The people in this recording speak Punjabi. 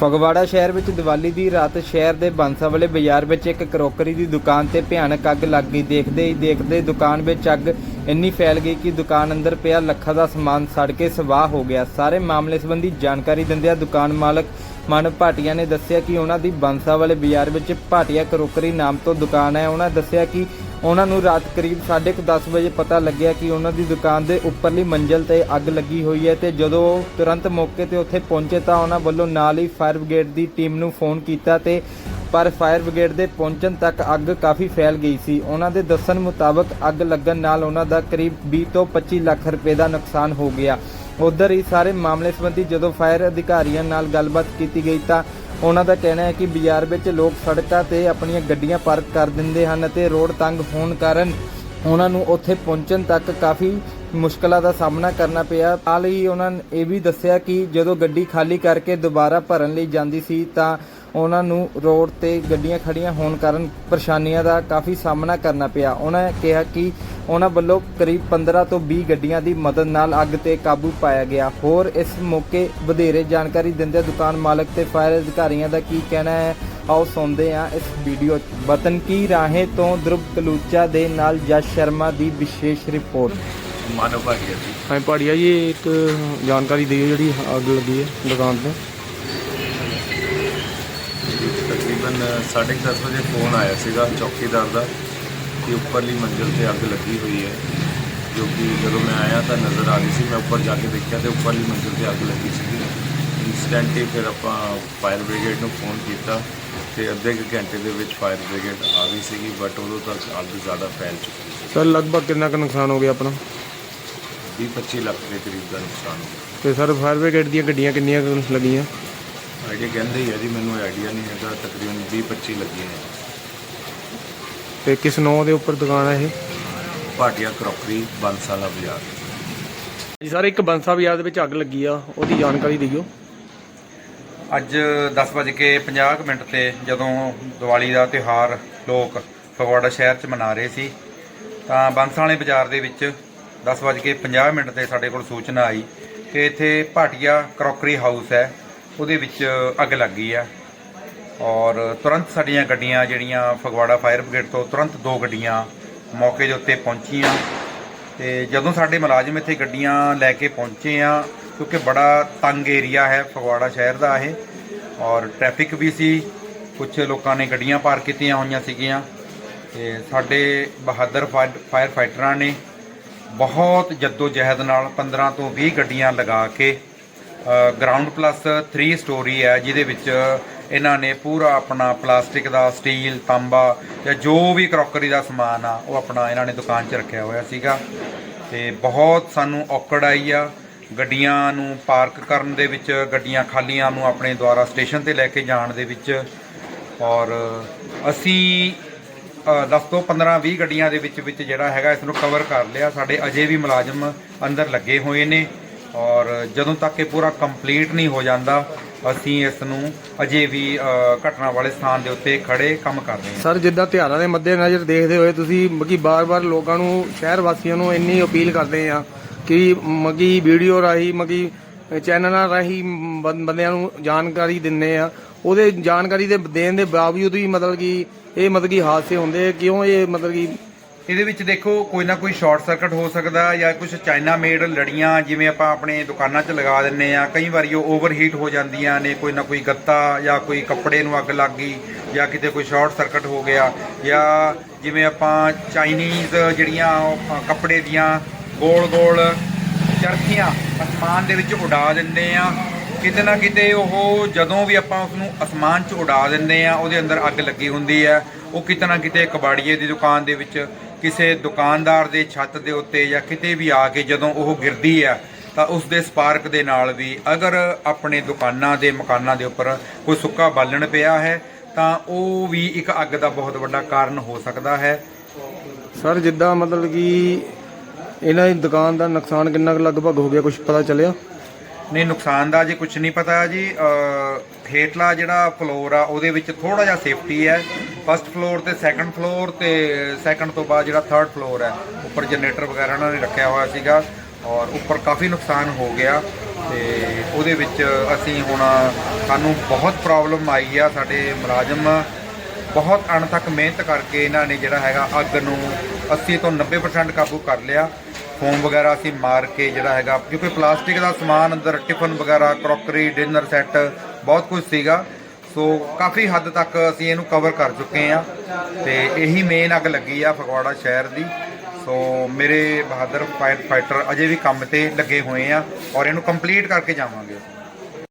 ਫਗਵਾੜਾ ਸ਼ਹਿਰ ਵਿੱਚ ਦੀਵਾਲੀ ਦੀ ਰਾਤ ਸ਼ਹਿਰ ਦੇ ਬਾਂਸਾ ਵਾਲੇ ਬਾਜ਼ਾਰ ਵਿੱਚ ਇੱਕ ਕਰੋਕਰੀ ਦੀ ਦੁਕਾਨ ਤੇ ਭਿਆਨਕ ਅੱਗ ਲੱਗ ਗਈ। ਦੇਖਦੇ ਹੀ ਦੇਖਦੇ ਦੁਕਾਨ ਵਿੱਚ ਅੱਗ ਇੰਨੀ ਫੈਲ ਗਈ ਕਿ ਦੁਕਾਨ ਅੰਦਰ ਪਿਆ ਲੱਖਾਂ ਦਾ ਸਮਾਨ ਸੜ ਕੇ ਸਵਾਹ ਹੋ ਗਿਆ। ਸਾਰੇ ਮਾਮਲੇ ਸੰਬੰਧੀ ਜਾਣਕਾਰੀ ਦਿੰਦਿਆਂ ਦੁਕਾਨ ਮਾਲਕ ਮਾਨਵ ਭਾਟੀਆ ਨੇ ਦੱਸਿਆ ਕਿ ਉਹਨਾਂ ਦੀ ਬਾਂਸਾ ਵਾਲੇ ਬਾਜ਼ਾਰ ਵਿੱਚ ਭਾਟੀਆ ਕਰੋਕਰੀ ਨਾਮ ਤੋਂ ਦੁਕਾਨ ਹੈ। ਉਹਨਾਂ ਦੱਸਿਆ ਕਿ ਉਹਨਾਂ ਨੂੰ ਰਾਤ ਕਰੀਬ 10:30 ਵਜੇ ਪਤਾ ਲੱਗਿਆ ਕਿ ਉਹਨਾਂ ਦੀ ਦੁਕਾਨ ਦੇ ਉੱਪਰਲੀ ਮੰਜ਼ਲ ਤੇ ਅੱਗ ਲੱਗੀ ਹੋਈ ਹੈ ਤੇ ਜਦੋਂ ਉਹ ਤੁਰੰਤ ਮੌਕੇ ਤੇ ਉੱਥੇ ਪਹੁੰਚੇ ਤਾਂ ਉਹਨਾਂ ਵੱਲੋਂ ਨਾਲ ਹੀ ਫਾਇਰ ਬ੍ਰਿਗੇਡ ਦੀ ਟੀਮ ਨੂੰ ਫੋਨ ਕੀਤਾ ਤੇ ਪਰ ਫਾਇਰ ਬ੍ਰਿਗੇਡ ਦੇ ਪਹੁੰਚਣ ਤੱਕ ਅੱਗ ਕਾਫੀ ਫੈਲ ਗਈ ਸੀ। ਉਹਨਾਂ ਦੇ ਦੱਸਣ ਮੁਤਾਬਕ ਅੱਗ ਲੱਗਣ ਨਾਲ ਉਹਨਾਂ ਦਾ ਕਰੀਬ 20 ਤੋਂ 25 ਲੱਖ ਰੁਪਏ ਦਾ ਨੁਕਸਾਨ ਹੋ ਗਿਆ। ਉਧਰ ਹੀ ਸਾਰੇ ਮਾਮਲੇ ਸੰਬੰਧੀ ਜਦੋਂ ਫਾਇਰ ਅਧਿਕਾਰੀਆਂ ਨਾਲ ਗੱਲਬਾਤ ਕੀਤੀ ਗਈ ਤਾਂ ਉਹਨਾਂ ਦਾ ਕਹਿਣਾ ਹੈ ਕਿ ਬਾਜ਼ਾਰ ਵਿੱਚ ਲੋਕ ਸੜਕਾਂ ਤੇ ਆਪਣੀਆਂ ਗੱਡੀਆਂ ਪਾਰਕ ਕਰ ਦਿੰਦੇ ਹਨ ਅਤੇ ਰੋਡ ਤੰਗ ਹੋਣ ਕਾਰਨ ਉਹਨਾਂ ਨੂੰ ਉੱਥੇ ਪਹੁੰਚਣ ਤੱਕ ਕਾਫੀ ਮੁਸ਼ਕਲਾਂ ਦਾ ਸਾਹਮਣਾ ਕਰਨਾ ਪਿਆ। ਨਾਲ ਹੀ ਉਹਨਾਂ ਨੇ ਇਹ ਵੀ ਦੱਸਿਆ ਕਿ ਜਦੋਂ ਗੱਡੀ ਖਾਲੀ ਕਰਕੇ ਦੁਬਾਰਾ ਭਰਨ ਲਈ ਜਾਂਦੀ ਸੀ ਤਾਂ ਉਹਨਾਂ ਨੂੰ ਰੋਡ ਤੇ ਗੱਡੀਆਂ ਖੜੀਆਂ ਹੋਣ ਕਾਰਨ ਪਰੇਸ਼ਾਨੀਆਂ ਦਾ ਕਾਫੀ ਸਾਹਮਣਾ ਕਰਨਾ ਪਿਆ। ਉਹਨਾਂ ਨੇ ਕਿਹਾ ਕਿ ਉਹਨਾਂ ਵੱਲੋਂ ਕਰੀਬ 15 ਤੋਂ 20 ਗੱਡੀਆਂ ਦੀ ਮਦਦ ਨਾਲ ਅੱਗ ਤੇ ਕਾਬੂ ਪਾਇਆ ਗਿਆ। ਹੋਰ ਇਸ ਮੌਕੇ ਵਧੇਰੇ ਜਾਣਕਾਰੀ ਦਿੰਦੇ ਦੁਕਾਨ ਮਾਲਕ ਤੇ ਫਾਇਰ ਅਧਿਕਾਰੀਆਂ ਦਾ ਕੀ ਕਹਿਣਾ ਹੈ ਆਓ ਸੁਣਦੇ ਹਾਂ ਇਸ ਵੀਡੀਓ 'ਚ। ਵਤਨ ਕੀ ਰਾਹੇ ਤੋਂ ਧਰੁਵ ਕਲੂਚਾ ਦੇ ਨਾਲ ਜਸ ਸ਼ਰਮਾ ਦੀ ਵਿਸ਼ੇਸ਼ ਰਿਪੋਰਟ। ਮਾਨਵ ਭਾਟੀਆ ਜੀ। ਹਾਂ ਭਾੜੀਆ ਜੀ ਇੱਕ ਜਾਣਕਾਰੀ ਦਿਓ ਜਿਹੜੀ ਅੱਗ ਲੱਗੀ ਹੈ ਦੁਕਾਨ ਤੇ। ਤਕਰੀਬਨ 10:30 ਵਜੇ ਫੋਨ ਆਇਆ ਸੀਗਾ ਚੌਕੀਦਾਰ ਦਾ। ਕਿ ਉੱਪਰਲੀ ਮੰਜ਼ਿਲ ਤੇ ਅੱਗ ਲੱਗੀ ਹੋਈ ਹੈ ਜੋ ਕਿ ਜਦੋਂ ਮੈਂ ਆਇਆ ਤਾਂ ਨਜ਼ਰ ਆ ਰਹੀ ਸੀ। ਮੈਂ ਉੱਪਰ ਜਾ ਕੇ ਦੇਖਿਆ ਤੇ ਉੱਪਰਲੀ ਮੰਜ਼ਿਲ ਤੇ ਅੱਗ ਲੱਗੀ ਸੀਗੀ। ਇਨਸਟੈਂਟ ਹੀ ਫਿਰ ਆਪਾਂ ਫਾਇਰ ਬ੍ਰਿਗੇਡ ਨੂੰ ਫੋਨ ਕੀਤਾ ਤੇ ਅੱਧੇ ਕੁ ਘੰਟੇ ਦੇ ਵਿੱਚ ਫਾਇਰ ਬ੍ਰਿਗੇਡ ਆ ਗਈ ਸੀਗੀ ਬਟ ਉਦੋਂ ਤੱਕ ਅੱਗ ਜ਼ਿਆਦਾ ਫੈਲ ਚੁੱਕੀ ਸੀ। ਸਰ ਲਗਭਗ ਕਿੰਨਾ ਕੁ ਨੁਕਸਾਨ ਹੋ ਗਿਆ ਆਪਣਾ? 20-25 ਲੱਖ ਦੇ ਕਰੀਬ ਦਾ ਨੁਕਸਾਨ ਹੋ ਗਿਆ। ਤੇ ਸਰ ਫਾਇਰ ਬ੍ਰਿਗੇਡ ਦੀਆਂ ਗੱਡੀਆਂ ਕਿੰਨੀਆਂ ਕੁ ਲੱਗੀਆਂ? ਆਈਡੀਆ ਕਹਿੰਦੇ ਹੀ ਆ ਜੀ ਮੈਨੂੰ ਆਈਡੀਆ ਨਹੀਂ ਹੈਗਾ ਤਕਰੀਬਨ 20-25 ਲੱਗੀਆਂ ਨੇ। ਤੇ ਕਿਸ ਨੌ ਦੇ ਉੱਪਰ ਦੁਕਾਨ ਹੈ ਇਹ? ਭਾਟੀਆ ਕਰੋਕਰੀ ਬੰਸਾਲਾ ਬਾਜ਼ਾਰ। ਜੀ ਸਰ ਇੱਕ ਬੰਸਾ ਬਾਜ਼ਾਰ ਦੇ ਵਿੱਚ ਅੱਗ ਲੱਗੀ ਆ ਉਹਦੀ ਜਾਣਕਾਰੀ ਦਿਓ। ਅੱਜ 10:50 ਮਿੰਟ ਤੇ ਜਦੋਂ ਦੀਵਾਲੀ ਦਾ ਤਿਉਹਾਰ ਲੋਕ ਫਗਵਾੜਾ ਸ਼ਹਿਰ 'ਚ ਮਨਾ ਰਹੇ ਸੀ ਤਾਂ ਬੰਸਾਂ ਵਾਲੇ ਬਾਜ਼ਾਰ ਦੇ ਵਿੱਚ 10:50 ਮਿੰਟ ਤੇ ਸਾਡੇ ਕੋਲ ਸੂਚਨਾ ਆਈ ਕਿ ਇੱਥੇ ਭਾਟੀਆ ਕਰੋਕਰੀ ਹਾਊਸ ਹੈ ਉਹਦੇ ਵਿੱਚ ਅੱਗ ਲੱਗ ਆ। ਔਰ ਤੁਰੰਤ ਸਾਡੀਆਂ ਗੱਡੀਆਂ ਜਿਹੜੀਆਂ ਫਗਵਾੜਾ ਫਾਇਰ ਬ੍ਰਿਗੇਡ ਤੋਂ ਤੁਰੰਤ ਦੋ ਗੱਡੀਆਂ ਮੌਕੇ ਦੇ ਉੱਤੇ ਪਹੁੰਚੀਆਂ। ਤੇ ਜਦੋਂ ਸਾਡੇ ਮੁਲਾਜ਼ਮ ਇੱਥੇ ਗੱਡੀਆਂ ਲੈ ਕੇ ਪਹੁੰਚੇ ਆ, ਕਿਉਂਕਿ ਬੜਾ ਤੰਗ ਏਰੀਆ ਹੈ ਫਗਵਾੜਾ ਸ਼ਹਿਰ ਦਾ ਇਹ, ਔਰ ਟ੍ਰੈਫਿਕ ਵੀ ਸੀ ਕੁਝ ਲੋਕਾਂ ਨੇ ਗੱਡੀਆਂ ਪਾਰ ਕੀਤੀਆਂ ਹੋਈਆਂ ਸੀਗੀਆਂ। ਤੇ ਸਾਡੇ ਬਹਾਦਰ ਫਾਇਰ ਫਾਇਰ ਫਾਈਟਰਾਂ ਨੇ ਬਹੁਤ ਜੱਦੋ ਜਹਿਦ ਨਾਲ 15 ਤੋਂ 20 ਗੱਡੀਆਂ ਲਗਾ ਕੇ ਗਰਾਊਂਡ ਪਲੱਸ 3 ਸਟੋਰੀ ਹੈ, ਜਿਹਦੇ ਵਿੱਚ ਇਹਨਾਂ ਨੇ ਪੂਰਾ ਆਪਣਾ ਪਲਾਸਟਿਕ ਦਾ ਸਟੀਲ ਤਾਂਬਾ ਜਾਂ ਜੋ ਵੀ ਕਰੋਕਰੀ ਦਾ ਸਮਾਨ ਆ ਉਹ ਆਪਣਾ ਇਹਨਾਂ ਨੇ ਦੁਕਾਨ 'ਚ ਰੱਖਿਆ ਹੋਇਆ ਸੀਗਾ। ਤੇ ਬਹੁਤ ਸਾਨੂੰ ਔਕੜ ਆਈ ਆ। ਗੱਡੀਆਂ ਨੂੰ ਪਾਰਕ ਕਰਨ ਦੇ ਵਿੱਚ ਗੱਡੀਆਂ ਖਾਲੀਆਂ ਨੂੰ ਆਪਣੇ ਦੁਆਰਾ ਸਟੇਸ਼ਨ ਤੇ ਲੈ ਕੇ ਜਾਣ ਦੇ ਵਿੱਚ ਔਰ ਅਸੀਂ ਅ, 10 ਤੋਂ 15 20 ਗੱਡੀਆਂ ਦੇ ਵਿੱਚ ਵਿੱਚ ਜਿਹੜਾ ਹੈਗਾ ਇਸ ਨੂੰ ਕਵਰ ਕਰ ਲਿਆ। ਸਾਡੇ ਅਜੇ ਵੀ ਮੁਲਾਜ਼ਮ ਅੰਦਰ ਲੱਗੇ ਹੋਏ ਨੇ ਔਰ ਜਦੋਂ ਤੱਕ ਇਹ ਪੂਰਾ ਕੰਪਲੀਟ ਨਹੀਂ ਹੋ ਜਾਂਦਾ ਅਸੀਂ ਇਸ ਨੂੰ ਅਜੇ ਵੀ ਘਟਨਾ ਵਾਲੇ ਸਥਾਨ ਦੇ ਉੱਤੇ ਖੜੇ ਕੰਮ ਕਰ ਰਹੇ ਹਾਂ। ਸਰ, ਜਿੱਦਾਂ ਤਿਉਹਾਰਾਂ ਦੇ ਮੱਦੇ ਨਜ਼ਰ ਦੇਖਦੇ ਹੋਏ ਤੁਸੀਂ ਮਗੀ ਬਾਰ-ਬਾਰ ਲੋਕਾਂ ਨੂੰ, ਸ਼ਹਿਰ ਵਾਸੀਆਂ ਨੂੰ ਇੰਨੀ ਅਪੀਲ ਕਰਦੇ ਆ ਕਿ ਮਗੀ ਵੀਡੀਓ ਰਾਹੀਂ ਮਗੀ ਚੈਨਲਾਂ ਰਾਹੀਂ ਬੰ- ਬੰਦਿਆਂ ਨੂੰ ਜਾਣਕਾਰੀ ਦਿੰਨੇ ਆ ਉਹਦੇ ਜਾਣਕਾਰੀ ਦੇ ਦੇਣ ਦੇ ਬਾਵਜੂਦ ਵੀ ਮਤਲਬ ਕਿ ਇਹ ਮਤਲਬ ਕਿ ਹਾਦਸੇ ਹੁੰਦੇ ਆ। ਕਿਉਂ ਇਹ ਮਤਲਬ ਕਿ ਇਹਦੇ ਵਿੱਚ ਦੇਖੋ ਕੋਈ ਨਾ ਕੋਈ ਸ਼ਾਰਟ ਸਰਕਟ ਹੋ ਸਕਦਾ ਜਾਂ ਕੁਝ ਚਾਈਨਾ ਮੇਡ ਲੜੀਆਂ ਜਿਵੇਂ ਆਪਾਂ ਆਪਣੇ ਦੁਕਾਨਾਂ 'ਚ ਲਗਾ ਦਿੰਨੇ ਆ ਕਈ ਵਾਰੀ ਉਹ ਓਵਰਹੀਟ ਹੋ ਜਾਂਦੀਆਂ ਨੇ ਕੋਈ ਨਾ ਕੋਈ ਗੱਤਾ ਜਾਂ ਕੋਈ ਕੱਪੜੇ ਨੂੰ ਅੱਗ ਲੱਗ ਗਈ ਜਾਂ ਕਿਤੇ ਕੋਈ ਸ਼ਾਰਟ ਸਰਕਟ ਹੋ ਗਿਆ ਜਾਂ ਜਿਵੇਂ ਆਪਾਂ ਚਾਈਨੀਜ਼ ਜਿਹੜੀਆਂ ਉਹ, ਕੱਪੜੇ ਦੀਆਂ ਗੋਲ-ਗੋਲ ਚਰਖੀਆਂ ਅਸਮਾਨ ਦੇ ਵਿੱਚ ਉਡਾ ਦਿੰਦੇ ਆ ਕਿਤੇ ਨਾ ਕਿਤੇ ਉਹ ਜਦੋਂ ਵੀ ਆਪਾਂ ਉਸ ਨੂੰ ਅਸਮਾਨ 'ਚ ਉਡਾ ਦਿੰਦੇ ਆ ਉਹਦੇ ਅੰਦਰ ਅੱਗ ਲੱਗੀ ਹੁੰਦੀ ਹੈ। ਉਹ ਕਿਤੇ ਨਾ ਕਿਤੇ ਕਬਾੜੀਏ ਦੀ ਦੁਕਾਨ ਦੇ ਵਿੱਚ ਕਿਸੇ ਦੁਕਾਨਦਾਰ ਦੇ ਛੱਤ ਦੇ ਉੱਤੇ ਜਾਂ ਕਿਤੇ ਵੀ ਆ ਕੇ ਜਦੋਂ ਉਹ ਗਿਰਦੀ ਆ ਤਾਂ ਉਸ ਦੇ ਸਪਾਰਕ ਦੇ ਨਾਲ ਵੀ ਅਗਰ ਆਪਣੇ ਦੁਕਾਨਾਂ ਦੇ ਮਕਾਨਾਂ ਦੇ ਉੱਪਰ ਕੋਈ ਸੁੱਕਾ ਬਾਲਣ ਪਿਆ ਹੈ ਤਾਂ ਉਹ ਵੀ ਇੱਕ ਅੱਗ ਦਾ ਬਹੁਤ ਵੱਡਾ ਕਾਰਨ ਹੋ ਸਕਦਾ ਹੈ। ਸਰ ਜਿੱਦਾਂ ਮਤਲਬ ਕਿ ਇਹਨਾਂ ਦੀ ਦੁਕਾਨ ਦਾ ਨੁਕਸਾਨ ਕਿੰਨਾ ਕੁ ਲਗਭਗ ਹੋ ਗਿਆ ਕੁਝ ਪਤਾ ਚੱਲਿਆ? ਨਹੀਂ ਨੁਕਸਾਨ ਦਾ ਜੇ ਕੁਝ ਨਹੀਂ ਪਤਾ ਜੀ। ਹੇਠਲਾ ਜਿਹੜਾ ਫਲੋਰ ਆ ਉਹਦੇ ਵਿੱਚ ਥੋੜਾ ਜਿਹਾ ਸੇਫਟੀ ਹੈ। ਫਸਟ ਫਲੋਰ ਤੇ ਸੈਕੰਡ ਫਲੋਰ ਤੇ ਸੈਕੰਡ ਤੋਂ ਬਾਅਦ ਜਿਹੜਾ ਥਰਡ ਫਲੋਰ ਹੈ, ਉੱਪਰ ਜਨਰੇਟਰ ਵਗੈਰਾ ਉਹਨਾਂ ਨੇ ਰੱਖਿਆ ਹੋਇਆ ਸੀਗਾ ਔਰ ਉੱਪਰ ਕਾਫੀ ਨੁਕਸਾਨ ਹੋ ਗਿਆ ਤੇ ਉਹਦੇ ਵਿੱਚ ਅਸੀਂ ਹੁਣ ਸਾਨੂੰ ਬਹੁਤ ਪ੍ਰੋਬਲਮ ਆਈ ਆ, ਸਾਡੇ ਮੁਲਾਜ਼ਮ ਬਹੁਤ ਅਣਥੱਕ ਮਿਹਨਤ ਕਰਕੇ ਇਹਨਾਂ ਨੇ ਜਿਹੜਾ ਹੈਗਾ ਅੱਗ ਨੂੰ 80 ਤੋਂ 90% ਕਾਬੂ ਕਰ ਲਿਆ। ਫੋਮ ਵਗੈਰਾ ਅਸੀਂ ਮਾਰ ਕੇ ਜਿਹੜਾ ਹੈਗਾ, ਕਿਉਂਕਿ ਪਲਾਸਟਿਕ ਦਾ ਸਮਾਨ ਅੰਦਰ ਟਿਫਨ ਵਗੈਰਾ ਕਰੋਕਰੀ ਡਿਨਰ ਸੈੱਟ ਬਹੁਤ ਕੁਝ ਸੀਗਾ। ਸੋ ਕਾਫੀ ਹੱਦ ਤੱਕ ਅਸੀਂ ਇਹਨੂੰ ਕਵਰ ਕਰ ਚੁੱਕੇ ਆ ਤੇ ਇਹੀ ਮੇਨ ਅੱਗ ਲੱਗੀ ਆ ਫਗਵਾੜਾ ਸ਼ਹਿਰ ਦੀ। ਸੋ ਮੇਰੇ ਬਹਾਦਰ ਫਾਇਰ ਫਾਈਟਰ ਅਜੇ ਵੀ ਕੰਮ ਤੇ ਲੱਗੇ ਹੋਏ ਆ ਔਰ ਇਹਨੂੰ ਕੰਪਲੀਟ ਕਰਕੇ ਜਾਵਾਂਗੇ।